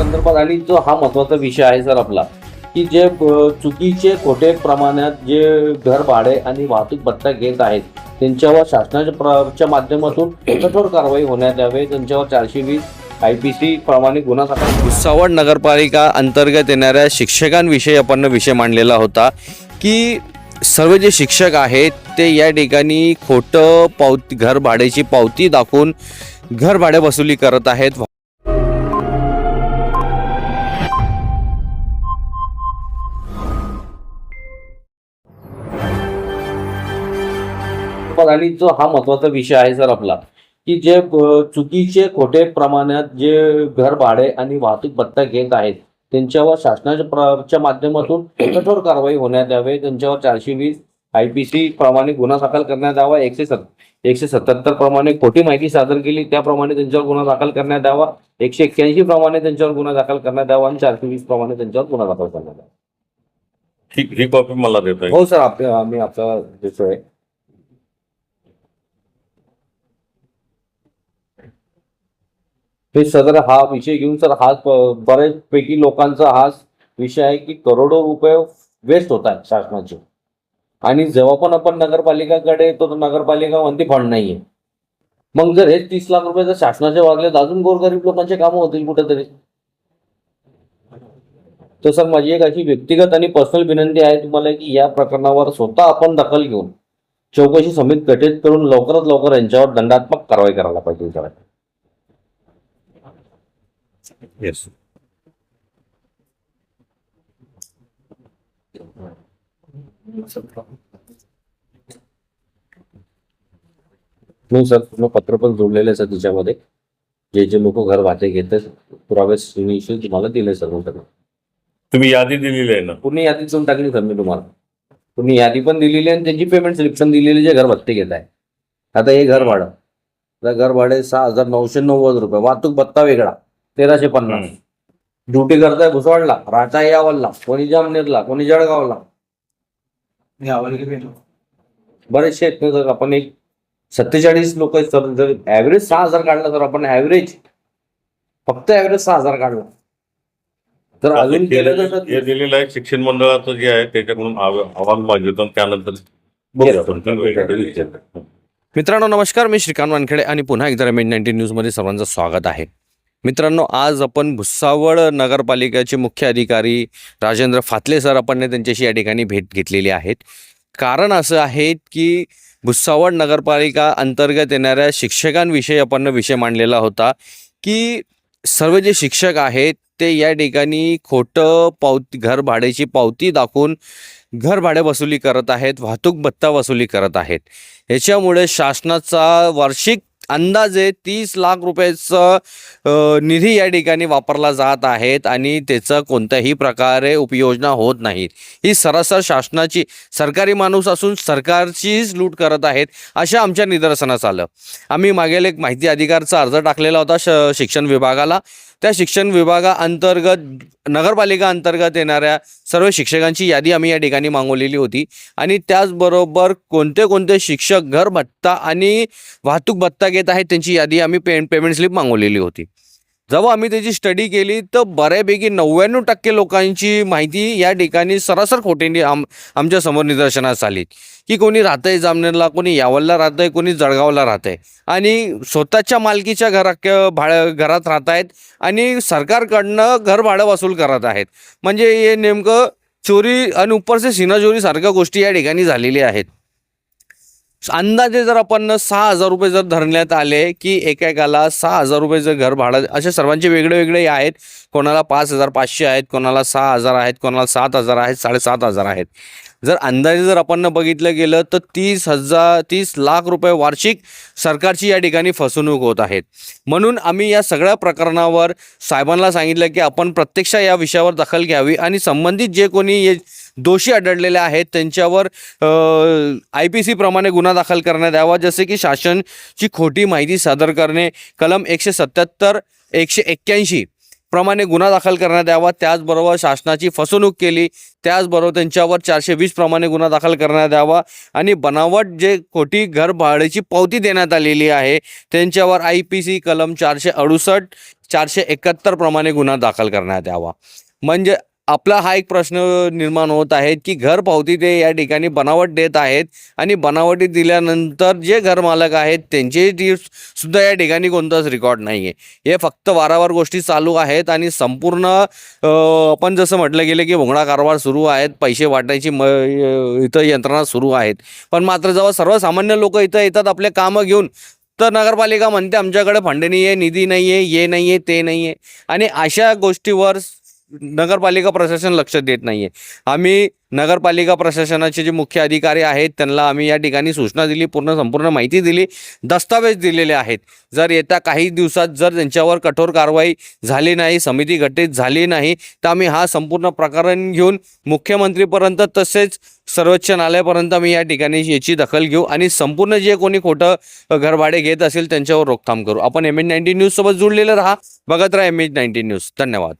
संदर्भात आणि जो हा महत्त्वाचा विषय आहे सर आपला की जे चुकीचे खोटे प्रमाणात जे घर भाडे आणि वाहतूक भत्ता घेत आहेत त्यांच्यावर शासनाच्या प्र- च्या माध्यमातून कठोर कारवाई होण्यात यावे त्यांच्यावर चारशे वीस आय पी सी प्रमाणे गुन्हा दाखल भुसावळ नगरपालिका अंतर्गत येणाऱ्या शिक्षकांविषयी आपण विषय मांडलेला होता की सर्व जे शिक्षक आहेत ते या ठिकाणी खोटं पावती घर भाड्याची पावती दाखवून घर भाडे वसुली करत आहेत. आणि जो हा महत्त्वाचा विषय आहे सर आपला की जे चुकीचे खोटे प्रमाणात जे घर भाडे आणि वाहतूक भत्ता घेत आहेत त्यांच्यावर शासनाच्या माध्यमातून कठोर कारवाई होण्यात यावे त्यांच्यावर चारशे वीस आय पी सी प्रमाणे गुन्हा दाखल करण्यात यावा एकशे सत एकशे सत्याहत्तर प्रमाणे खोटी माहिती सादर केली त्याप्रमाणे त्यांच्यावर गुन्हा दाखल करण्यात यावा एकशे एक्क्याऐंशी प्रमाणे त्यांच्यावर गुन्हा दाखल करण्यात यावा आणि चारशे वीस प्रमाणे त्यांच्यावर गुन्हा दाखल करण्यात यावा. ही ही कॉपी मला देत हो सर आम्ही आपला देतोय. हे सदर हा विषय घेऊन सर हा बऱ्याचपैकी लोकांचा हा विषय आहे की करोडो रुपये वेस्ट होत आहेत शासनाचे. आणि जेव्हा पण आपण नगरपालिकाकडे येतो तर नगरपालिका म्हणते फंड नाहीये. मग जर हेच तीस लाख रुपये जर शासनाचे वागले तर अजून गोरगरीब लोकांचे कामं होतील कुठेतरी. तर सर माझी एक अशी व्यक्तिगत आणि पर्सनल विनंती आहे तुम्हाला की या प्रकरणावर स्वतः आपण दखल घेऊन चौकशी समिती गठीत करून लवकरात लवकर यांच्यावर दंडात्मक कारवाई करायला पाहिजे. याच्यावर. येस नाही सर पूर्ण पत्र पण जोडलेलं आहे सर तिच्यामध्ये. जे जे लोक घर भाते घेतात पुरावे निश्चित तुम्हाला दिले सर सगळं. तुम्ही यादी दिलेली आहे ना? पूर्ण यादी देऊन टाकली सर मी तुम्हाला. तुम्ही यादी पण दिलेली आहे आणि त्यांची पेमेंट स्लिप पण दिलेली जे घर भत्ते घेत आहे. आता हे घर भाडं. आता घर भाडे सहा हजार नऊशे नव्वद रुपये. वाहतूक भत्ता वेगळा. तेराशे पन्नास. ड्युटी करताय भुसवाडला राहता यावलला कोणी जामनेरला कोणी जळगावला. बरेचसे आहेत ना सर आपण एक सत्तेचाळीस लोक आहेत सर जर ऍव्हरेज सहा हजार काढला तर आपण ऍव्हरेज फक्त ऍव्हरेज सहा हजार काढला. तर अजून केलं तर सर हे दिलेलं आहे शिक्षण मंडळाचं जे आहे त्याच्याकडून मागितलं आणि त्यानंतर. मित्रांनो नमस्कार मी श्रीकांत वानखेडे आणि पुन्हा एकदा रेमेंट नाईन्टीन न्यूजमध्ये सर्वांचं स्वागत आहे. मित्रांनो आज आपण भुसावळ नगरपालिकेचे मुख्य अधिकारी राजेंद्र फातले सर आपण त्यांच्याशी या ठिकाणी भेट घेतलेली आहेत. कारण असं आहे की भुसावळ नगरपालिका अंतर्गत येणाऱ्या शिक्षकांविषयी आपण विषय मांडलेला होता की सर्व जे शिक्षक आहेत ते या ठिकाणी खोटं पावती घर भाड्याची पावती दाखवून घर भाडे वसुली करत आहेत वाहतूक भत्ता वसुली करत आहेत. याच्यामुळे शासनाचा वार्षिक अंदाजे तीस लाख रुपयाचं निधी या ठिकाणी वापरला जात आहेत आणि त्याचं कोणत्याही प्रकारे उपयोजना होत नाहीत. ही सरासर शासनाची सरकारी माणूस असून सरकारचीच लूट करत आहेत अशा आमच्या निदर्शनास आलं. आम्ही मागेल एक माहिती अधिकारचा अर्ज टाकलेला होता श शिक्षण विभागाला. त्या शिक्षण विभागाअंतर्गत नगरपालिका अंतर्गत येणाऱ्या सर्व शिक्षकांची यादी आम्ही या ठिकाणी मागवलेली होती. आणि त्याचबरोबर कोणते कोणते शिक्षक घर भत्ता आणि वाहतूक भत्ता बँकेत आहेत त्यांची यादी आम्ही पे पेमेंट स्लिप मागवलेली होती. जेव्हा आम्ही त्याची स्टडी केली तर बऱ्यापैकी नव्याण्णव टक्के लोकांची माहिती या ठिकाणी सरासर खोटेंनी आम आमच्यासमोर निदर्शनास आली. की कोणी राहतंय जामनेरला कोणी यावलला राहतंय कोणी जळगावला राहतंय. आणि स्वतःच्या मालकीच्या घरा भाड्या घरात राहत आहेत आणि सरकारकडनं घर भाडं वसूल करत आहेत. म्हणजे हे नेमकं चोरी आणि उपरसे सिनाचोरी सारख्या गोष्टी या ठिकाणी झालेल्या आहेत. अंदाजे जर आपण सहा हजार रुपये जर धरण्यात आले की एकेकाला सहा हजार रुपये जर घर भाडं असे सर्वांचे वेगळे वेगळे आहेत. कोणाला पाच हजार पाचशे आहेत कोणाला सहा हजार आहेत कोणाला सात हजार आहेत साडेसात हजार आहेत. जर अंदाजे जर आपण बघितलं गेलं तर तीस हजार तीस लाख रुपये वार्षिक सरकारची या ठिकाणी फसवणूक होत आहेत. म्हणून आम्ही या सगळ्या प्रकरणावर साहेबांना सांगितलं की आपण प्रत्यक्ष या विषयावर दखल घ्यावी आणि संबंधित जे कोणी ये दोषी आढळलेले आहेत. त्यांच्यावर आय पी सी प्रमाणे गुन्हा दाखल करण्यात यावा. जसे की शासनची खोटी माहिती सादर करणे कलम एकशे सत्याहत्तर एकशे एक्क्याऐंशी प्रमाणे गुन्हा दाखल करण्यात यावा. त्याचबरोबर शासनाची फसवणूक केली त्याचबरोबर त्यांच्यावर चारशे वीस प्रमाणे गुन्हा दाखल करण्यात यावा. आणि बनावट जे खोटी घर भाड्याची पावती देण्यात आलेली आहे त्यांच्यावर आय पी सी कलम चारशे अडुसष्ट चारशे एकाहत्तर प्रमाणे गुन्हा दाखल करण्यात यावा. म्हणजे आपला हा एक प्रश्न निर्माण होत आहे की घर पावती ते या ठिकाणी बनावट देत आहेत आणि बनावटी दिल्यानंतर जे घरमालक आहेत त्यांचे ती सुद्धा या ठिकाणी कोणताच रेकॉर्ड नाही आहे हे फक्त वारंवार गोष्टी चालू आहेत आणि संपूर्ण आपण जसं म्हटलं गेलं की भोंगडा कारभार सुरू आहेत पैसे वाटायची म इथं यंत्रणा सुरू आहेत. पण मात्र जेव्हा सर्वसामान्य लोक इथं येतात आपले कामं घेऊन तर नगरपालिका म्हणते आमच्याकडे फंड नाही आहे निधी नाही आहे हे नाही आहे ते नाही आहे आणि अशा गोष्टीवर नगरपालिका प्रशासन लक्ष देत नाही आहे आम्ही नगरपालिका प्रशासनाचे जे मुख्य अधिकारी आहेत त्यांना आम्ही या ठिकाणी सूचना दिली पूर्ण संपूर्ण माहिती दिली दस्तावेज दिलेले आहेत. जर येत्या काही दिवसात जर त्यांच्यावर कठोर कारवाई झाली नाही समिती गठीत झाली नाही तर आम्ही हा संपूर्ण प्रकरण घेऊन मुख्यमंत्रीपर्यंत तसेच सर्वोच्च न्यायालयापर्यंत आम्ही या ठिकाणी याची दखल घेऊ आणि संपूर्ण जे कोणी खोटं घरभाडे घेत असेल त्यांच्यावर रोकथाम करू. आपण एम एच नाईन्टीन न्यूजसोबत जुळलेलं राहा. बघत राहा एम एच नाईन्टीन न्यूज धन्यवाद.